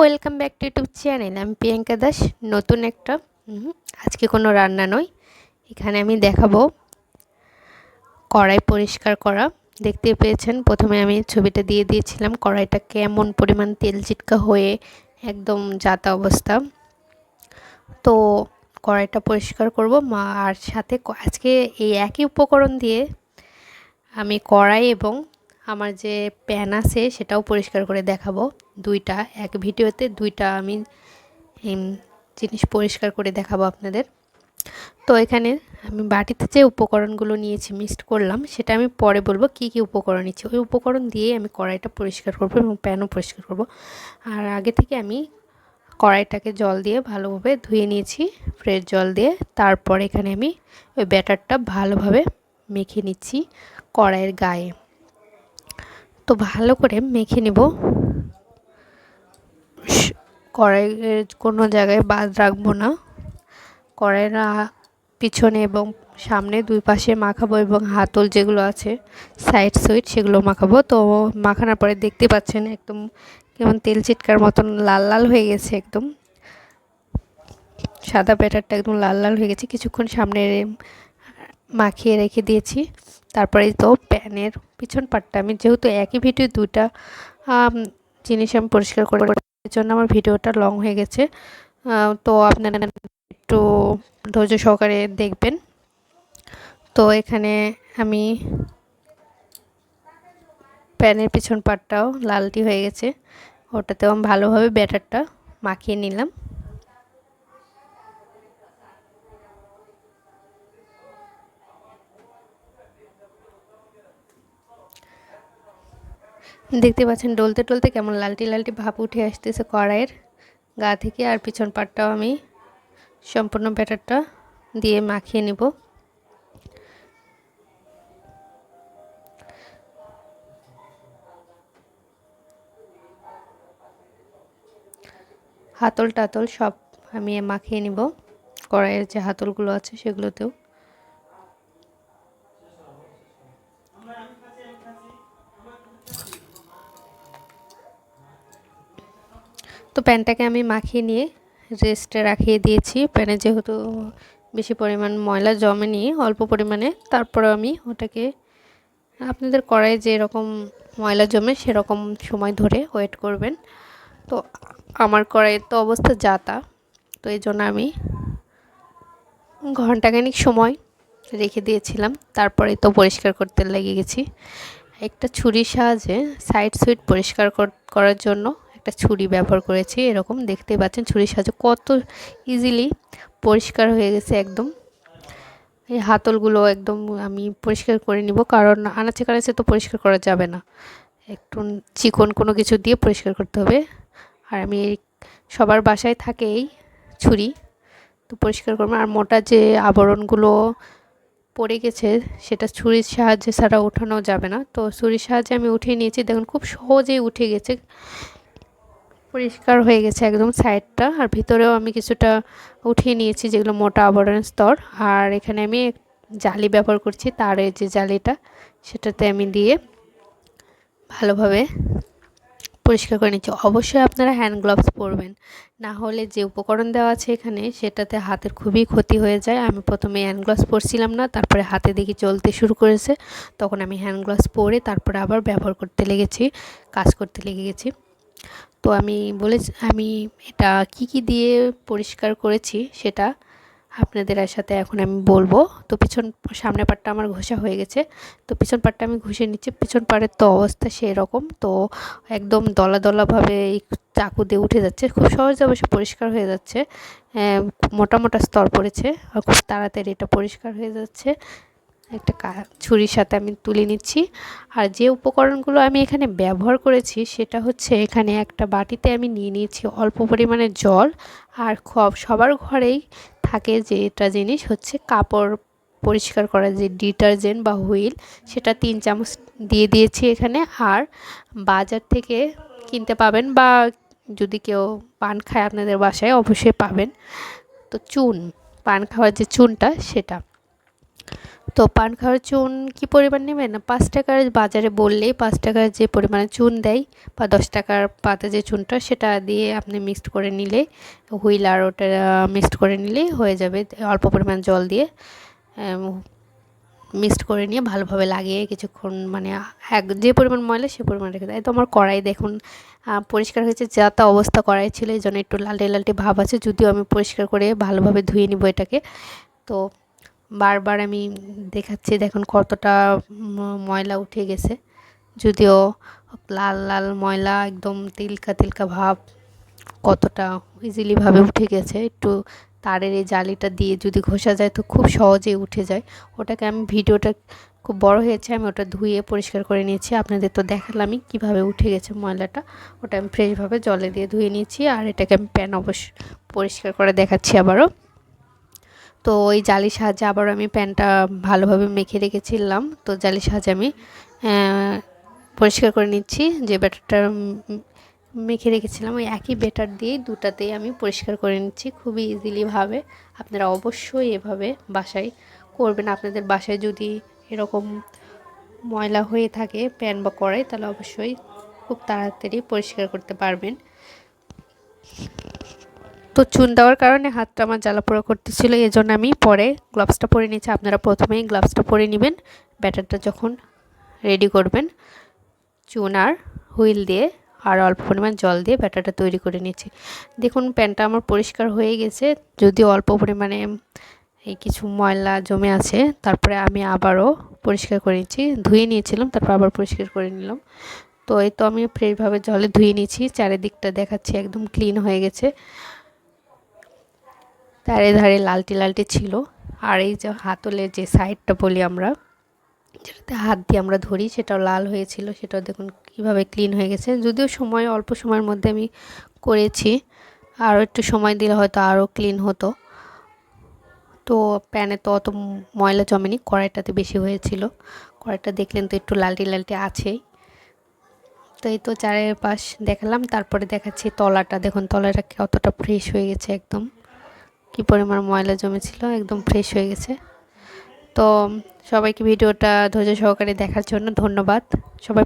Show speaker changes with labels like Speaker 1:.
Speaker 1: Welcome back to YouTube channel. আমি প্রিয়াঙ্কা দাস, নতুন একটা আজকে কোনো রান্না নয়। এখানে আমি দেখাবো কড়াই পরিষ্কার করা। দেখতে পেয়েছেন, প্রথমে আমি ছবিটা দিয়ে দিয়েছিলাম, কড়াইটা কেমন পরিমাণ তেল চিটকা হয়ে একদম যাতা অবস্থা। তো কড়াইটা পরিষ্কার করব, মা, আর সাথে আজকে এই একই উপকরণ দিয়ে আমি কড়াই এবং আমার যে প্যান আছে সেটাও পরিষ্কার করে দেখাবো। দুইটা, এক ভিডিওতে দুইটা আমি জিনিস পরিষ্কার করে দেখাবো আপনাদের। তো এখানে আমি বাটিতে যে উপকরণগুলো নিয়েছি মিক্সড করলাম, সেটা আমি পরে বলব কি কি উপকরণ নিচ্ছি। ওই উপকরণ দিয়ে আমি কড়াইটা পরিষ্কার করব এবং প্যানও পরিষ্কার করব। আর আগে থেকে আমি কড়াইটাকে জল দিয়ে ভালোভাবে ধুয়ে নিয়েছি ফ্রেশ জল দিয়ে। তারপর এখানে আমি ওই ব্যাটারটা ভালোভাবে মেখে নিচ্ছি কড়াইয়ের গায়ে। তো ভালো করে মেখে নেব। কড়াইয়ের কোনো জায়গায় বাদ রাখব না। কড়াইয়ের পিছনে এবং সামনে দুই পাশে মাখাবো এবং হাতল যেগুলো আছে সাইড সুইট সেগুলো মাখাবো। তো মাখানোর পরে দেখতে পাচ্ছেন একদম কেমন তেল চিটকার মতন লাল লাল হয়ে গেছে একদম। সাদা ব্যাটারটা একদম লাল লাল হয়ে গেছে। কিছুক্ষণ সামনে মাখিয়ে রেখে দিয়েছি। তারপরে তো প্যানের পিছন পাটটা, আমি যেহেতু একই ভিডিও দুটা জিনিস আমি পরিষ্কার করে জন্য আমার ভিডিওটা লং হয়ে গেছে। তো আপনারা একটু ধৈর্য সহকারে দেখবেন। তো এখানে আমি প্যানের পিছন পাটটাও লালটি হয়ে গেছে, ওটাতেও আমি ভালোভাবে ব্যাটারটা মাখিয়ে নিলাম। দেখতে পাচ্ছেন ডলতে টলতে কেমন লালটি লালটি ভাব উঠে আসতেছে কড়াইয়ের। গা থেকে আর পিছন পাটটাও আমি সম্পূর্ণ ব্যাটারটা দিয়ে মাখিয়ে নেব। হাতল টাতল সব আমি মাখিয়ে নিব। কড়াইয়ের যে হাতলগুলো আছে সেগুলোতেও। তো প্যানটাকে আমি মাখিয়ে নিয়ে রেস্টে রাখিয়ে দিয়েছি। প্যানে যেহেতু বেশি পরিমাণ ময়লা জমেনি, অল্প পরিমাণে তারপরে আমি ওটাকে, আপনাদের কড়াই যেরকম ময়লা জমে সেরকম সময় ধরে ওয়েট করবেন। তো আমার কড়াইয়ের তো অবস্থা যাতা তো এই জন্য আমি ঘন্টাখানিক সময় রেখে দিয়েছিলাম। তারপরে তো পরিষ্কার করতে লেগে গেছি। একটা ছুরির সাহায্যে সাইড সুইট পরিষ্কার করার জন্য একটা ছুরি ব্যবহার করেছি, এরকম দেখতে পাচ্ছেন ছুরির সাহায্যে কত ইজিলি পরিষ্কার হয়ে গেছে একদম। এই হাতলগুলো একদম আমি পরিষ্কার করে নিব, কারণ আনাচে কানাচে তো পরিষ্কার করা যাবে না। একটু চিকন কোনো কিছু দিয়ে পরিষ্কার করতে হবে। আর আমি সবার বাসায় থাকে এই ছুরি, তো পরিষ্কার করব। আর মোটা যে আবরণগুলো পড়ে গেছে, সেটা ছুরির সাহায্যে ছাড়া ওঠানো যাবে না। তো ছুরির সাহায্যে আমি উঠিয়ে নিয়েছি, দেখুন খুব সহজেই উঠে গেছে। পরিষ্কার হয়ে গেছে একদম সাইডটা, আর ভিতরেও আমি কিছুটা উঠিয়ে নিয়েছি যেগুলো মোটা আবরণের স্তর। আর এখানে আমি জালি ব্যবহার করছি তারের যে জালিটা, সেটাতে আমি দিয়ে ভালোভাবে পরিষ্কার করে নিচ্ছি। অবশ্যই আপনারা হ্যান্ড গ্লাভস পরবেন, না হলে যে উপকরণ দেওয়া আছে এখানে, সেটাতে হাতের খুবই ক্ষতি হয়ে যায়। আমি প্রথমে হ্যান্ড গ্লাভস পরছিলাম না, তারপরে হাতে দেখি চলতে শুরু করেছে। তখন আমি হ্যান্ড গ্লাভস পরে তারপরে আবার ব্যবহার করতে লেগেছি, কাজ করতে লেগে গেছি। তো আমি বলে আমি এটা কি কি দিয়ে পরিষ্কার করেছি সেটা আপনাদের সাথে এখন আমি বলব। তো পিছন সামনে পাটটা আমার ঘষা হয়ে গেছে। তো পিছন পাটটা আমি ঘষে নিচ্ছি। পিছন পাড়ের তো অবস্থা সেরকম। তো একদম দলা দলাভাবে এই চাকু দিয়ে উঠে যাচ্ছে। খুব সহজে অবশ্য পরিষ্কার হয়ে যাচ্ছে। মোটা মোটা স্তর পড়েছে। আর খুব তাড়াতাড়ি এটা পরিষ্কার হয়ে যাচ্ছে। একটা ছুরির সাথে আমি তুলে নিচ্ছি। আর যে উপকরণগুলো আমি এখানে ব্যবহার করেছি, সেটা হচ্ছে এখানে একটা বাটিতে আমি নিয়ে নিয়েছি অল্প পরিমাণে জল। আর খব, সবার ঘরেই থাকে যে এটা জিনিস হচ্ছে কাপড় পরিষ্কার করার যে ডিটারজেন্ট বা হুইল, সেটা তিন চামচ দিয়ে দিয়েছি এখানে। আর বাজার থেকে কিনতে পাবেন বা যদি কেউ পান খায় আপনাদের বাসায়, অবশ্যই পাবেন। তো চুন, পান খাওয়ার যে চুনটা, সেটা। তো পান খাওয়ার চুন কি পরিমাণ নেবেন? পাঁচ টাকার বাজারে বললেই পাঁচ টাকার যে পরিমাণে চুন দেয় বা দশ টাকার পাতা যে চুনটা, সেটা দিয়ে আপনি মিক্সড করে নিলে, হুইল আর ওটা মিক্সড করে নিলেই হয়ে যাবে। অল্প পরিমাণ জল দিয়ে মিক্সড করে নিয়ে ভালোভাবে লাগিয়ে কিছুক্ষণ মানে এক, যে পরিমাণ ময়লা সে পরিমাণ রেখে দেয়। তো আমার কড়াই দেখুন পরিষ্কার হয়েছে। যা তা অবস্থা কড়াই ছিল, এই জন্য একটু লালটে লালটে ভাব আছে। যদিও আমি পরিষ্কার করে ভালোভাবে ধুয়ে নিব এটাকে। তো বারবার আমি দেখাচ্ছি, দেখুন কতটা ময়লা উঠে গেছে। যদিও লাল লাল ময়লা, একদম তিলকা তিলকা ভাব কতটা ইজিলিভাবে উঠে গেছে। একটু তারের এই জালিটা দিয়ে যদি ঘষা যায় তো খুব সহজেই উঠে যায়। ওটাকে আমি ভিডিওটা খুব বড় হয়েছে, আমি ওটা ধুয়ে পরিষ্কার করে নিয়েছি। আপনাদের তো দেখালামই কীভাবে উঠে গেছে ময়লাটা। ওটা আমি ফ্রেশভাবে জলে দিয়ে ধুয়ে নিয়েছি আর এটাকে আমি প্যান অবশ্য পরিষ্কার করে দেখাচ্ছি আবারও। তো ওই জালির সাহায্যে আবার আমি প্যানটা ভালোভাবে মেখে রেখেছিলাম। তো জালির সাহায্যে আমি পরিষ্কার করে নিচ্ছি। যে ব্যাটারটা মেখে রেখেছিলাম, ওই একই বেটার দিয়ে দুটাতেই আমি পরিষ্কার করে নিচ্ছি খুবই ইজিলিভাবে আপনারা অবশ্যই এভাবে বাসায় করবেন। আপনাদের বাসায় যদি এরকম ময়লা হয়ে থাকে প্যান বা কড়াই, তাহলে অবশ্যই খুব তাড়াতাড়ি পরিষ্কার করতে পারবেন। তো চুন দেওয়ার কারণে হাতটা আমার জ্বালা পোড়া করতেছিল এই জন্য আমি পরে গ্লাভসটা পরে নিচ্ছি আপনারা প্রথমেই গ্লাভসটা পরে নেবেন, ব্যাটারটা যখন রেডি করবেন, চুন আর হুইল দিয়ে আর অল্প পরিমাণ জল দিয়ে ব্যাটারটা তৈরি করে নিচ্ছি দেখুন, প্যানটা আমার পরিষ্কার হয়ে গেছে, যদি অল্প পরিমাণে এই কিছু ময়লা জমে আছে, তারপরে আমি আবারও পরিষ্কার করে নিচ্ছি ধুয়ে নিয়েছিলাম, তারপর আবার পরিষ্কার করে নিলাম। তো এই তো আমি ফ্রেশভাবে জলে ধুয়ে নিয়েছি, চারিদিকটা দেখাচ্ছি, একদম ক্লিন হয়ে গেছে। তারে ধারে লালটি লালটি ছিল। আর এই যে হাতলের যে সাইডটা বলি আমরা, যেটাতে হাত দিয়ে আমরা ধরি, সেটাও লাল হয়েছিল। সেটাও দেখুন কীভাবে ক্লিন হয়ে গেছে। যদিও সময়, অল্প সময়ের মধ্যে আমি করেছি। আরও একটু সময় দিলে হয়তো আরও ক্লিন হতো। তো প্যানে তো অত ময়লা জমেনি, কড়াইটাতে বেশি হয়েছিল। কড়াইটা দেখলেন তো একটু লালটি লালটি আছেই। তো এই তো চারের পাশ দেখালাম। তারপরে দেখাচ্ছি তলাটা। দেখুন তলাটা কতটা ফ্রেশ হয়ে গেছে একদম। কি পরিমাণ ময়লা জমেছিল, একদম ফ্রেশ হয়ে গেছে। তো সবাইকে ভিডিওটা ধৈর্য সহকারে দেখার জন্য ধন্যবাদ। সবাই